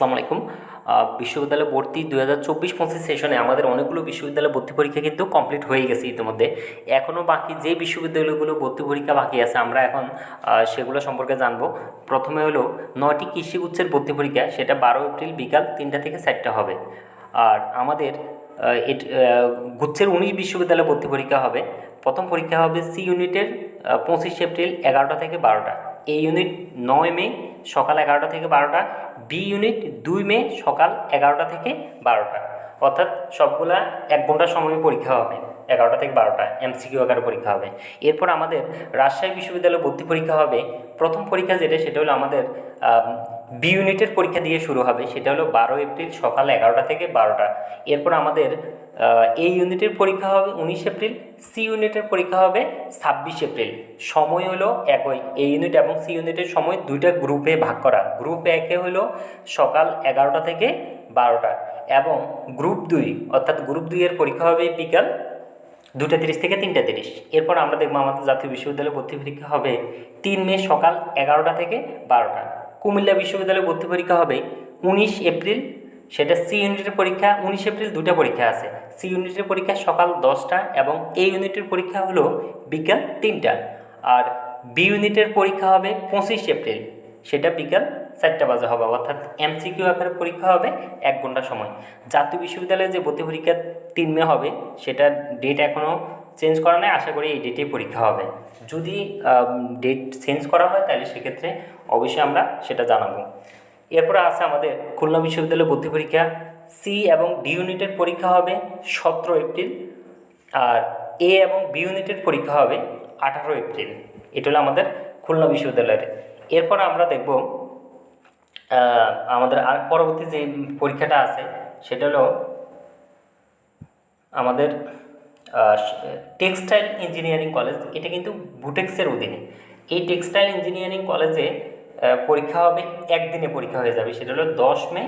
আসসালামু আলাইকুম। বিশ্ববিদ্যালয় ভর্তি দু হাজার চব্বিশ পঁচিশ সেশনে আমাদের অনেকগুলো বিশ্ববিদ্যালয় ভর্তি পরীক্ষা কিন্তু কমপ্লিট হয়ে গেছে ইতিমধ্যে। এখনও বাকি যে বিশ্ববিদ্যালয়গুলো ভর্তি পরীক্ষা বাকি আছে, আমরা এখন সেগুলো সম্পর্কে জানব। প্রথমে হলো নয়টি কৃষি উচ্চের ভর্তি পরীক্ষা, সেটা বারো এপ্রিল বিকাল তিনটা থেকে চারটা হবে। আর আমাদের গুচ্ছের উনিশ বিশ্ববিদ্যালয় ভর্তি পরীক্ষা হবে। প্রথম পরীক্ষা হবে সি ইউনিটের পঁচিশ এপ্রিল এগারোটা থেকে বারোটা। এ ইউনিট নয় মে সকাল এগারোটা থেকে বারোটা, বি ইউনিট দুই মে সকাল এগারোটা থেকে বারোটা। অর্থাৎ সবগুলা এক ঘণ্টা সময় পরীক্ষা হবে, এগারোটা থেকে বারোটা এমসিকিউ আকারে পরীক্ষা হবে। এরপর আমাদের রাজশাহী বিশ্ববিদ্যালয়ে ভর্তি পরীক্ষা হবে। প্রথম পরীক্ষা যেটা, সেটা হলো আমাদের বি ইউনিটের পরীক্ষা দিয়ে শুরু হবে, সেটা হলো বারো এপ্রিল সকাল এগারোটা থেকে বারোটা। এরপর আমাদের এই ইউনিটের পরীক্ষা হবে উনিশ এপ্রিল সি ইউনিটের পরীক্ষা হবে ছাব্বিশ এপ্রিল। সময় হলো একই এ ইউনিট এবং সি ইউনিটের সময় দুইটা গ্রুপে ভাগ করা। গ্রুপ একে হলো সকাল এগারোটা থেকে বারোটা এবং গ্রুপ দুই, অর্থাৎ গ্রুপ দুইয়ের পরীক্ষা হবে বিকাল দুটা তিরিশ থেকে তিনটা তিরিশ। এরপর আমরা দেখব আমাদের জাতীয় বিশ্ববিদ্যালয়ে ভর্তি পরীক্ষা হবে তিন মে সকাল এগারোটা থেকে বারোটা। কুমিল্লা বিশ্ববিদ্যালয়ে ভর্তি পরীক্ষা হবে উনিশ এপ্রিল। সেটা সি ইউনিটের পরীক্ষা, উনিশ এপ্রিল দুটা পরীক্ষা আছে। সি ইউনিটের পরীক্ষা সকাল দশটা এবং এ ইউনিটের পরীক্ষা হলো বিকাল তিনটা। আর বি ইউনিটের পরীক্ষা হবে পঁচিশ এপ্রিল। সেটা বিকাল চারটা বাজে হবে, অর্থাৎ এমসিকিউ আকারে পরীক্ষা হবে এক ঘণ্টা সময়। জাতীয় বিশ্ববিদ্যালয়ে যে ভর্তি পরীক্ষা তিন মে হবে সেটা ডেট এখনও চেঞ্জ করা নেই আশা করি এই ডেটেই পরীক্ষা হবে। যদি ডেট চেঞ্জ করা হয়, তাহলে সেক্ষেত্রে অবশ্যই আমরা সেটা জানাব। এরপরে আছে আমাদের খুলনা বিশ্ববিদ্যালয়ে ভর্তি পরীক্ষা। সি এবং ডি ইউনিটের পরীক্ষা হবে সতেরো এপ্রিল, আর এ এবং বি ইউনিটের পরীক্ষা হবে আঠারো এপ্রিল। এটা হলো আমাদের খুলনা বিশ্ববিদ্যালয়ের। এরপর আমরা দেখব আমাদের আর পরবর্তী যে পরীক্ষাটা আছে, সেটা হলো আমাদের টেক্সটাইল ইঞ্জিনিয়ারিং কলেজ, এটা কিন্তু বুটেক্সের অধীনে। এই টেক্সটাইল ইঞ্জিনিয়ারিং কলেজে পরীক্ষা হবে, একদিনে পরীক্ষা হয়ে যাবে, সেটা হলো দশ মে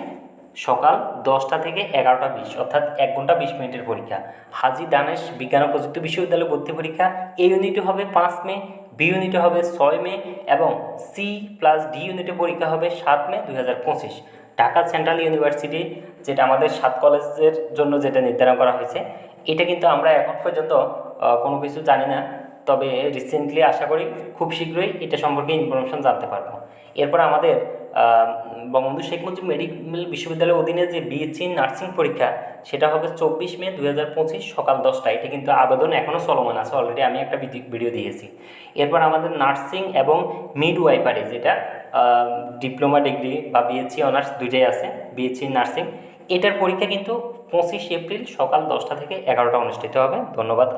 সকাল দশটা থেকে এগারোটা বিশ, অর্থাৎ এক ঘণ্টা বিশ মিনিটের পরীক্ষা। হাজি দানেশ বিজ্ঞান ও প্রযুক্তি বিশ্ববিদ্যালয় ভর্তি পরীক্ষা এই ইউনিটে হবে পাঁচ মে, বি ইউনিটে হবে ছয় মে, এবং সি প্লাস ডি ইউনিটে পরীক্ষা হবে সাত মে দুই হাজার পঁচিশ। ঢাকা সেন্ট্রাল ইউনিভার্সিটি, যেটা আমাদের সাত কলেজের জন্য যেটা নির্ধারণ করা হয়েছে এটা কিন্তু আমরা এখন পর্যন্ত কোনো কিছু জানি না। তবে রিসেন্টলি আশা করি খুব শীঘ্রই এটা সম্পর্কে ইনফরমেশন জানতে পারব। এরপর আমাদের বঙ্গবন্ধু শেখ মুজিব মেডিকেল বিশ্ববিদ্যালয়ের অধীনে যে বিএসসি নার্সিং পরীক্ষা, সেটা হবে চব্বিশ মে দু হাজার পঁচিশ সকাল দশটায়। এটা কিন্তু আবেদন এখনও চলমান আছে অলরেডি আমি একটা ভিডি- ভিডিও দিয়েছি। এরপর আমাদের নার্সিং এবং মিড ওয়াইপারে যেটা ডিপ্লোমা ডিগ্রি বা বিএসসি অনার্স দুইটাই আছে বিএসসি নার্সিং এটার পরীক্ষা কিন্তু পঁচিশ এপ্রিল সকাল দশটা থেকে এগারোটা অনুষ্ঠিত হবে। ধন্যবাদ